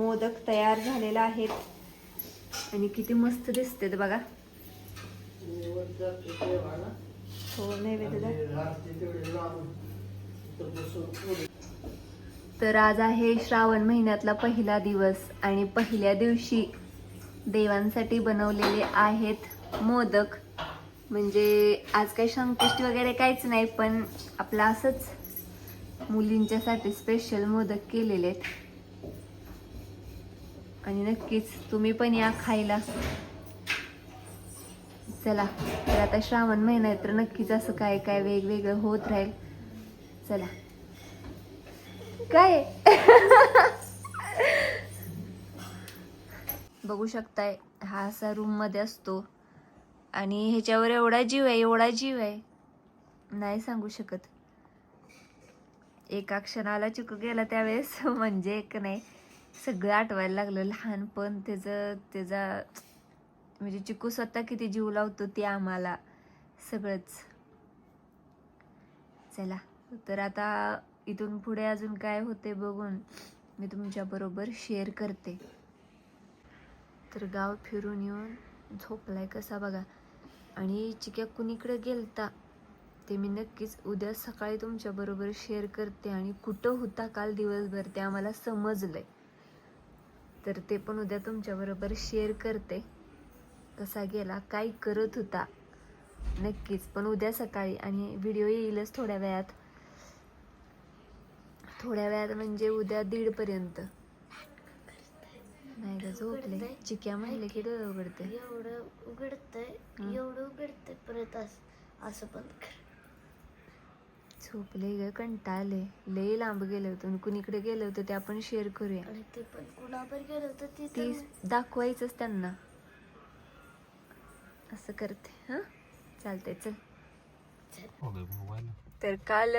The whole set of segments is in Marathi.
मोदक तयार झालेला आहेत आणि किती मस्त दिसते बघा. हो नैवेद्य तर आज आहे श्रावण महिन्यातला पहिला दिवस आणि पहिल्या दिवशी देवांसाठी बनवलेले आहेत मोदक. म्हणजे आज काही संकष्टी वगैरे काहीच नाही पण आपलं असंच मुलींच्यासाठी स्पेशल मोदक केलेले आहेत. आणि नक्कीच तुम्ही पण या खायला. चला तर आता श्रावण महिना आहे तर नक्कीच असं काय काय वेगवेगळं होत राहील. चला. काय? बघू शकताय हा असा रूममध्ये असतो. आणि ह्याच्यावर एवढा जीव आहे एवढा जीव आहे. नाही सांगू शकत. एका क्षणाला चुक गेला त्यावेळेस म्हणजे एक नाही. सगळं आठवायला लागलं. लहानपण त्याचं त्याचा म्हणजे चिकू स्वतः किती जीव लावतो ते आम्हाला सगळंच. चला तर आता इथून पुढे अजून काय होते बघून मी तुमच्या बरोबर शेअर करते. तर गाव फिरून येऊन झोपलाय कसा बघा. आणि चिक्या कुणीकडे गेलता ते मी नक्कीच उद्या सकाळी तुमच्या बरोबर शेअर करते. आणि कुठं होता काल दिवसभर ते आम्हाला समजलंय. तर ते पण उद्या तुमच्या बरोबर शेअर करते. कसा गेला काय करत होता नक्कीच. पण उद्या सकाळी आणि व्हिडिओ येईलच थोड्या वेळात. थोड्या वेळात म्हणजे उद्या दीड पर्यंत नाही का झोपले. चिक्या म्हणले की डोळे उघडते. एवढं उघडतंय एवढं उघडतंय परत असं असं बंद कर. झोपले ग कंटाळले. लय लांब गेले होते. आणि कुणीकडे गेले होते ते आपण शेअर करूया. आणि ते पण कुणावर गेलं होतं ते ती दाखवायचंच त्यांना. असं करते. हा? चालतंय चल. तर काल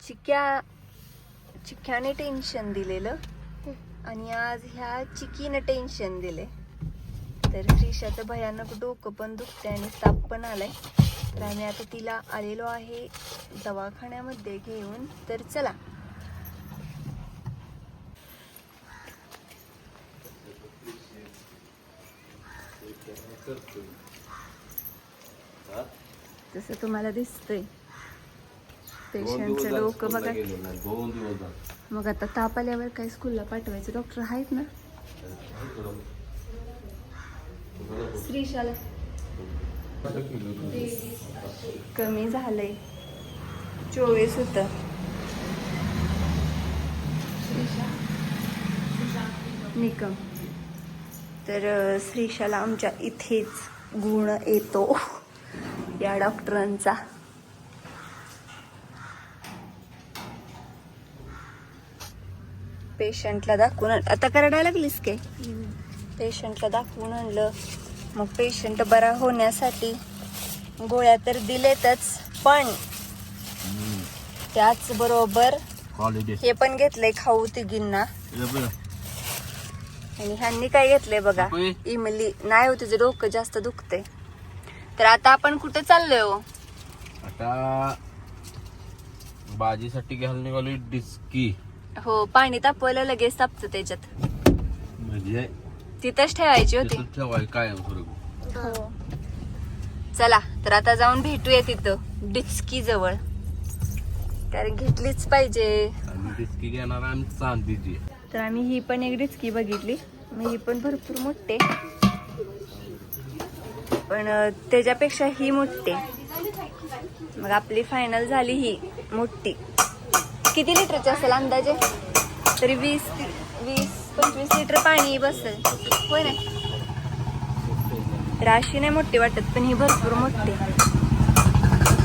चिक्या चिक्याने टेन्शन दिलेलं. आणि आज ह्या चिकीनं टेन्शन दिले. तर श्रीषाचं भयानक डोकं पण दुखते आणि ताप पण आलाय. तर आम्ही आता तिला आलेलो आहे दवाखान्यामध्ये घेऊन. तर चला. जसं तुम्हाला दिसतंय. पेशंटचं डोकं बघा. मग आता ताप आल्यावर काय स्कूलला पाठवायचं? डॉक्टर आहेत ना. श्रीशाला. कमी झालंय. चोवीस होत. निकम. तर श्रीशाला आमच्या इथेच गुण येतो. या डॉक्टरांचा. पेशंटला दाखवून आण- आता करायला लागलीस काय पेशंटला दाखवून आणलं. मग पेशंट बरा होण्यासाठी गोळ्या तर दिलेतच पण त्याच बरोबर हे पण घेतलंय खाऊ तिघींना. आणि ह्यांनी काय घेतलंय बघा. इमली. नाही हो तिचं डोकं जास्त दुखते तर आता आपण कुठे चाललोय हो? आता भाजीसाठी निघाली डिस्की. हो पाणी तापवायला लगेच तापतं त्याच्यात. म्हणजे तिथंच ठेवायची होती. ठेवाय काय बरोबर हो. चला तर आता जाऊन भेटूया तिथं डिचकी जवळ. कारण घेतलीच पाहिजे. आणि डिस्की घेणार आम्ही चांदीची. तर आम्ही ही पण एक डिचकी बघितली. मग ही पण भरपूर मोठे. पण अं, त्याच्यापेक्षा ही मोठी. मग आपली फायनल झाली ही मोठी. किती लिटरची असेल अंदाजे? तरी वीस पंचवीस लिटर पाणी बसेल. होय ना राशी नाही मोठी वाटत पण ही भरपूर मोठी.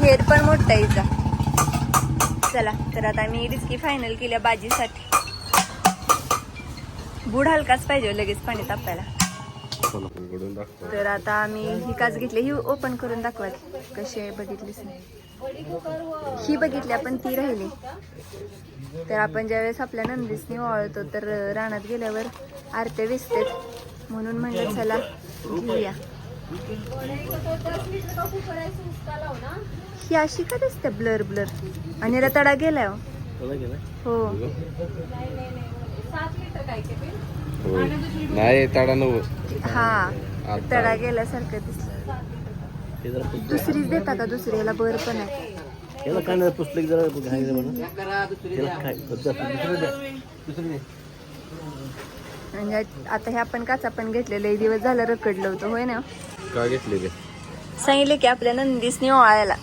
हेर पण मोठा हिचा. चला तर आता आम्ही डिस्की फायनल केल्या बाजीसाठी. बुड हलकाच पाहिजे हो लगेच पाणी तापायला. तर आता आम्ही ही काच घेतली ही ओपन करून दाखवा कशी आहे बघितलीच नाही. ही बघितली आपण ती राहिली. तर आपण ज्यावेळेस आपल्या नंदीसनी वाळतो तर रानात गेल्यावर आरते विसतेत म्हणून म्हणलं चला घेऊया. ही अशी का दिसते ब्लर ब्लर आणि रताडा गेलाय हो. हो. होय. नाही तडा नव हा. तडा गेल्यासारखं दिसलं. दुसरीच देता का दुसरीला? बर पण आहे. काय पुस्तक जरा घालायचं म्हणून. म्हणजे आता हे आपण काच आपण घेतलेले दिवस झालं रखडलं होतं. होय ना? काय घेतले ते? सांगितले की आपल्या नंदीसनी ओळायला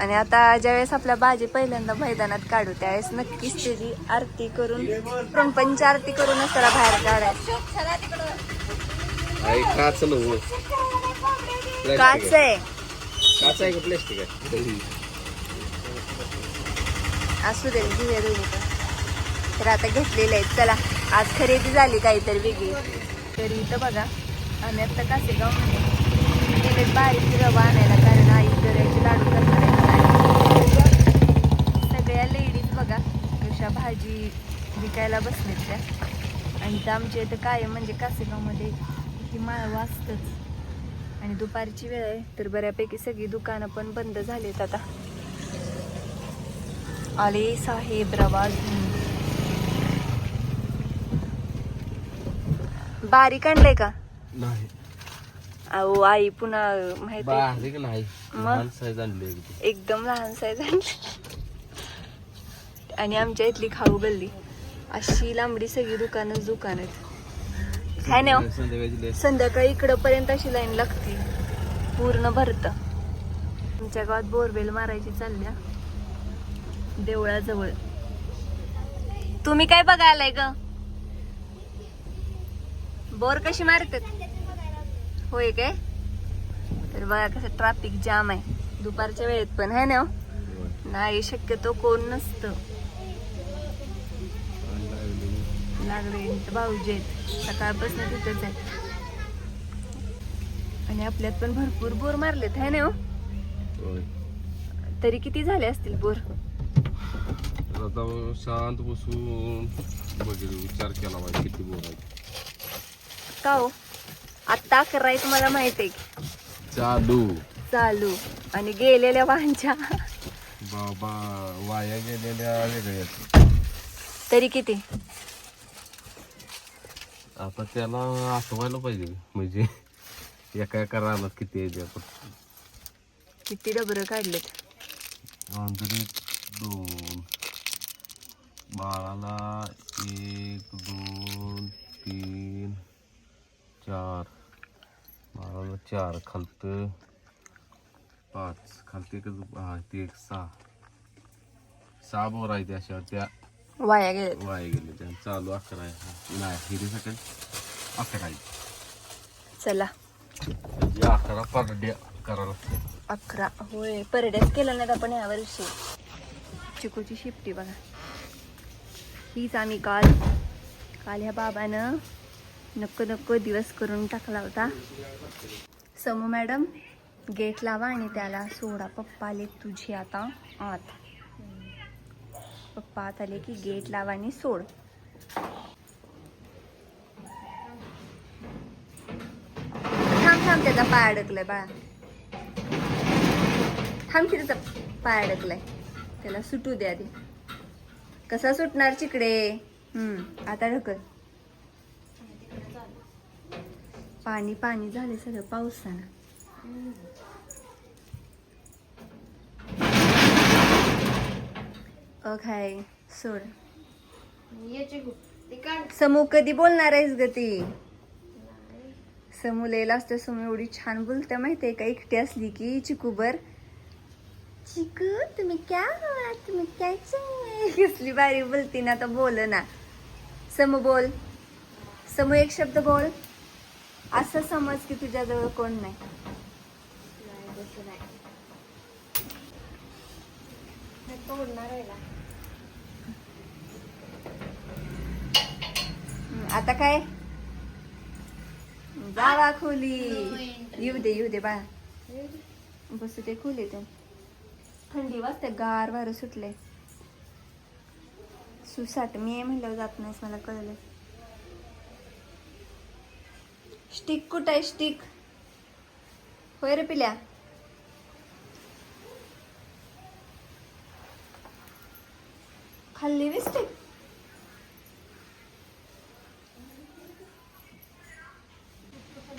आणि आता ज्यावेळेस आपल्या बाजी पहिल्यांदा मैदानात काढू त्यावेळेस नक्कीच त्याची आरती करून प्रपंच आरती करूनच त्याला बाहेर काढायचं. आई काच काच आहे. काच आहे का प्लॅस्टिक आहे? असू दे घेऊया दोन्ही पण तर आता घेतलेले आहेत. चला आज खरेदी झाली काहीतरी वेगळी. तरी इथं बघा आम्ही आता कासेगाव गेले. बारीक रवा आणायला कारण आई गऱ्याचे लाडू करणार आहे. सगळ्या लेडीज बघा कशा भाजी विकायला बसलेत त्या. आणि इथं आमच्या इथं काय म्हणजे कासेगावमध्ये ही माळ वाचतच आणि दुपारची वेळ आहे तर बऱ्यापैकी सगळी दुकानं पण बंद झालीत आता. आले साहेब रवा घेऊन बारीक आणलंय का? नाही. अहो आई पुन्हा माहिती नाही. एकदम लहान साईज आणली. आणि आमच्या इथली खाऊ गल्ली. अशी लांबडी सगळी दुकानच दुकान आहेत. काय नाही हो? संध्याकाळी इकडं पर्यंत अशी लाईन लागते. पूर्ण भरत. तुमच्या गावात बोरवेल मारायची चालल्या. देवळाजवळ. तुम्ही काय बघायलाय ग? बोर कशी मारतात? होय काय? तर बघा कसं ट्रॅफिक जाम आहे. दुपारच्या वेळेत पण आहे ना हो? नाही शक्यतो कोण नसतं. लागले. भाऊजी आहेत. सकाळपासून तिथंच आहेत. आणि आपल्यात पण भरपूर बोर मारलेत है ना हो? तरी किती झाले असतील बोर? आता शांत बसून बघेल विचार केला पाहिजे किती बोर आहे का हो? आत्ता अकरा आहे तुम्हाला माहीत आहे. की चालू. चालू. आणि गेलेल्या वाहनच्या. बाबा वाया गेलेल्या वेगळ्या आहेत. तरी किती? आता त्याला आठवायला पाहिजे म्हणजे एका एका रानात किती आहे आपण. किती डबरं काढलेत? आंधळी दोन. बाळाला एक दोन तीन चार. बाळाला चार खालत. पाच. खालते एकच हा ते एक सहा. सहा बोर आहे त्या त्या वाया गेलेत. वाया गेले चालू अकरा आहे. नाही हिरीसाठी अकरा आहे. चला. म्हणजे अकरा पारड्या लागते अकरा. होय परड्याच केलं नाहीत आपण ह्या वर्षी. चिकूची शिफ्टी बघा. हीच आम्ही काल काल ह्या बाबानं नको नको दिवस करून टाकला होता. समू मॅडम गेट लावा आणि त्याला सोडा. पप्पा आले तुझी आता आत. पप्पा आत आले की गेट लावा आणि सोड. थांब थांब त्याचा पाय अडकलाय बाळा. थांब की त्याचा पाय अडकलाय. त्याला सुटू द्या आधी. कसा सुटणार चिकडे? हम्म आता ढकल. पाणी पाणी झाले सगळं पावसानं अघाय सोड. समू कधी बोलणार आहेस ग ती? समू लयला असतं समू एवढी छान बोलते माहितीये का? एकटी असली की चिकूबर चिकू तुम्ही क्या हुआ तुम्ही काय कसली बारी बोलती ना तर बोल ना. समू बोल. समू एक शब्द बोल. असं समज की तुझ्याजवळ कोण नाही. हम्म, आता काय? जावा खोली. येऊ दे येऊ दे बाळा. बसू ते खोली ते. थंडी वाजते गार वारं सुटले सुसाट. मी म्हणल्यावर जात नाहीस मला कळलं. स्टिक कुठं आहे स्टिक? होय रे पिल्या. खाल्ली बी स्टिक?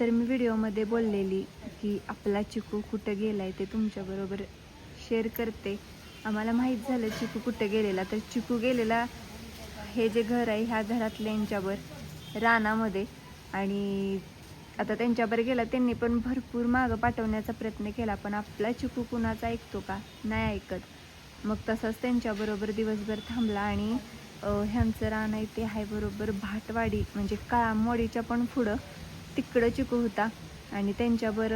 तर मी व्हिडिओमध्ये बोललेली की आपला चिकू कुठं गेला आहे ते तुमच्याबरोबर शेअर करते. आम्हाला माहीत झालं चिकू कुठं गेलेला. तर चिकू गेलेला हे जे घर आहे ह्या घरातल्यांच्यावर रानामध्ये. आणि आता त्यांच्यावर गेला त्यांनी पण भरपूर मागं पाठवण्याचा प्रयत्न केला पण आपला चिकू कुणाचा ऐकतो का? नाही ऐकत. मग तसंच त्यांच्याबरोबर दिवसभर थांबला आणि ह्यांचं रान आहे ते आहे बरोबर भाटवाडी म्हणजे काळामोडीच्या पण पुढं. तिकडं चिकू होता. आणि त्यांच्यावर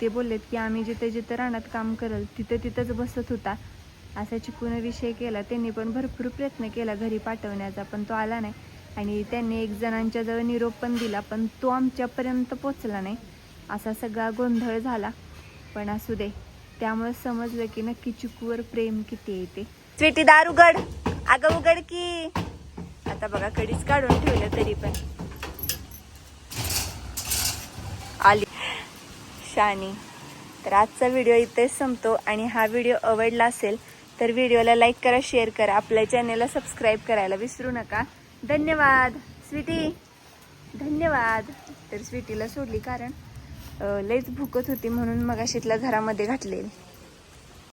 ते बोललेत की आम्ही जिथे जिथं रानात काम करल तिथं तिथंच बसत होता. असा चिकून विषय केला. त्यांनी पण भरपूर प्रयत्न केला घरी पाठवण्याचा पण तो आला नाही. आणि त्यांनी एक जणांच्या जवळ निरोप पण दिला पण तो आमच्यापर्यंत पोचला नाही. असा सगळा गोंधळ झाला. पण असू दे. त्यामुळे समजलं की नक्की चिकूवर प्रेम किती आहे ते. स्वीटी दार उघड. अगं उघड की. आता बघा कडीच काढून ठेवलं तरी पण आली शानी तर आजचा व्हिडिओ इथेच संपतो आणि हा व्हिडिओ आवडला असेल तर व्हिडिओला लाईक करा शेअर करा. आपल्या चॅनेलला सबस्क्राईब करायला विसरू नका. धन्यवाद. स्वीटी. धन्यवाद. तर स्वीटीला सोडली कारण लईच भुकत होती म्हणून मग घरामध्ये घातलेली.